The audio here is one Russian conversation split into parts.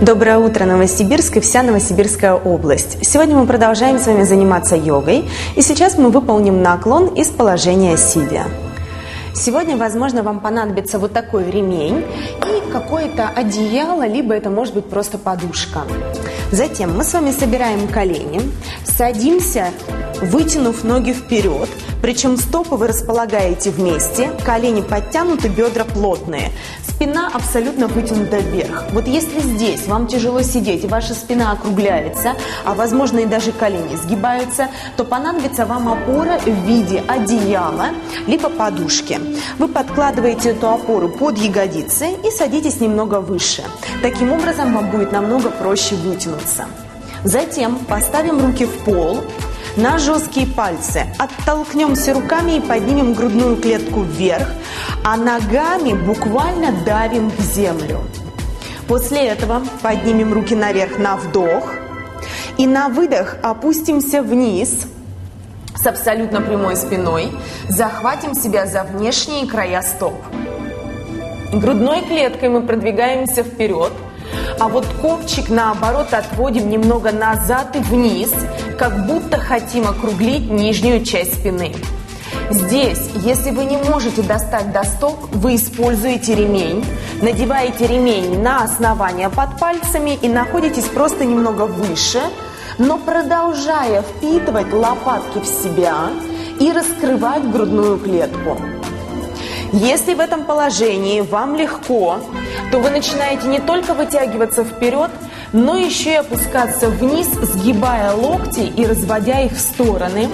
Доброе утро, Новосибирск и вся Новосибирская область. Сегодня мы продолжаем с вами заниматься йогой, и сейчас мы выполним наклон из положения сидя. Сегодня, возможно, вам понадобится вот такой ремень и какое-то одеяло, либо это может быть просто подушка. Затем мы с вами собираем колени, садимся, вытянув ноги вперед, причем стопы вы располагаете вместе, колени подтянуты, бедра плотные. Спина абсолютно вытянута вверх. Вот если здесь вам тяжело сидеть и ваша спина округляется, а возможно и даже колени сгибаются, то понадобится вам опора в виде одеяла либо подушки. Вы подкладываете эту опору под ягодицы и садитесь немного выше. Таким образом вам будет намного проще вытянуться. Затем поставим руки в пол, на жесткие пальцы. Оттолкнемся руками и поднимем грудную клетку вверх, а ногами буквально давим в землю. После этого поднимем руки наверх на вдох и на выдох опустимся вниз с абсолютно прямой спиной, захватим себя за внешние края стоп. Грудной клеткой мы продвигаемся вперед – а вот копчик, наоборот, отводим немного назад и вниз, как будто хотим округлить нижнюю часть спины. Здесь, если вы не можете достать до стоп, вы используете ремень, надеваете ремень на основание под пальцами и находитесь просто немного выше, но продолжая впитывать лопатки в себя и раскрывать грудную клетку. Если в этом положении вам легко, то вы начинаете не только вытягиваться вперед, но еще и опускаться вниз, сгибая локти и разводя их в стороны.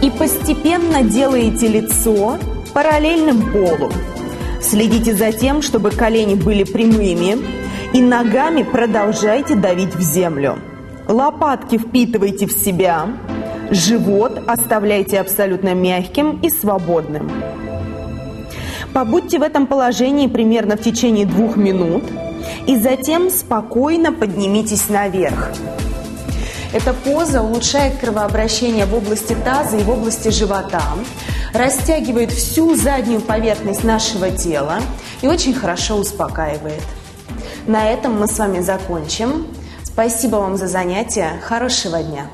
И постепенно делаете лицо параллельным полу. Следите за тем, чтобы колени были прямыми, и ногами продолжайте давить в землю. Лопатки впитывайте в себя, живот оставляйте абсолютно мягким и свободным. Побудьте в этом положении примерно в течение двух минут и затем спокойно поднимитесь наверх. Эта поза улучшает кровообращение в области таза и в области живота, растягивает всю заднюю поверхность нашего тела и очень хорошо успокаивает. На этом мы с вами закончим. Спасибо вам за занятие. Хорошего дня!